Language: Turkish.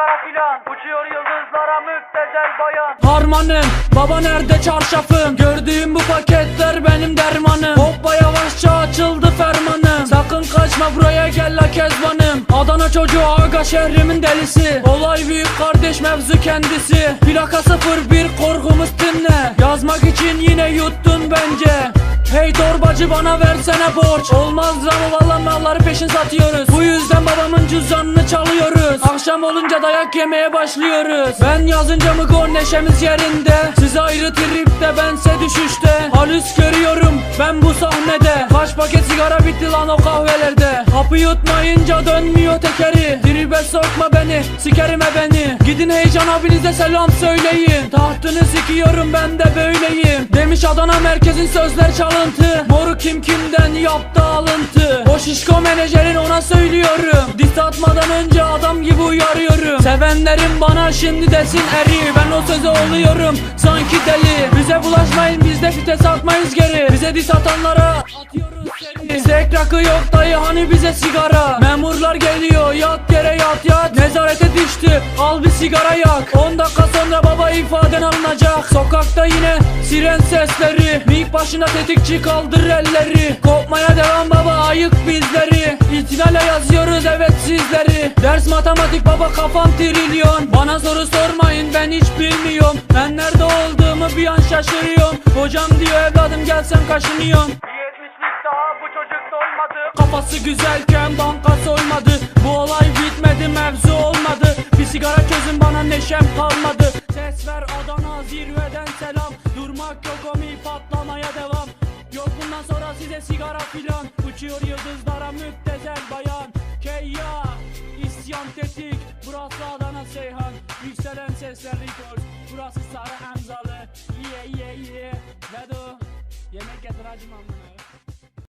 sigara filan Uçuyor yıldızlara müptezel bayan. Harmanım baba nerede çarşafım? Gördüğüm bu paketler benim dermanım. Hoppa yavaşça açıldı fermanım. Sakın kaçma buraya gel la kezbanım. Adana çocuğu aga şehrimin delisi. Olay büyük kardeş mevzu kendisi. Plaka 01 korkumuz dinle. Yazmak için yine yuttun bence. Hey torbacı bana versene borç. Olmaz ama valla malları peşin satıyoruz. Bu yüzden babamın cüzdanını çalıyoruz Akşam olunca dayak yemeye başlıyoruz. Ben yazınca mı gol neşemiz yerinde. Siz ayrı tripte bense düşüşte. Halüs görüyorum ben bu sahnede paket sigara bitti lan o kahvelerde. Hapı yutmayınca dönmüyor tekeri. Tribe sokma beni sikerim e beni. Gidin heyecan abinize selam söyleyin. Tahtını sikiyorum ben de böyleyim. Demiş Adana merkezin sözler çalıntı. Moru kim kimden yaptı alıntı. O şişko menajerin ona söylüyorum. Dis atmadan önce adam gibi uyarıyorum. Sevenlerim bana şimdi desin eri. Ben o söze oluyorum sanki deli. Bize bulaşmayın biz de fites atmayız geri. Bize dis atanlara atıyoruz Sek rakı yok dayı hani bize sigara? Memurlar geliyor yat yere yat yat. Nezarete düştü al bir sigara yak. 10 dakika sonra baba ifaden alınacak. Sokakta yine siren sesleri. Mik başına tetikçi kaldır elleri. Kopmaya devam baba ayık bizleri. İtinale yazıyoruz evet sizleri. Ders matematik baba kafam trilyon. Bana soru sormayın ben hiç bilmiyorum. Ben nerede olduğumu bir an şaşırıyorum. Hocam diyor evladım çocuk doymadı Kafası güzelken banka soymadı. Bu olay bitmedi mevzu olmadı. Bir sigara çözün bana neşem kalmadı. Ses ver Adana zirveden selam. Durmak yok omi patlamaya devam. Yok bundan sonra size sigara filan. Uçuyor yıldızlara müptezel bayan. Keyya isyan tetik. Burası Adana Seyhan. Yükselen sesler record. Burası Sarı Hamzalı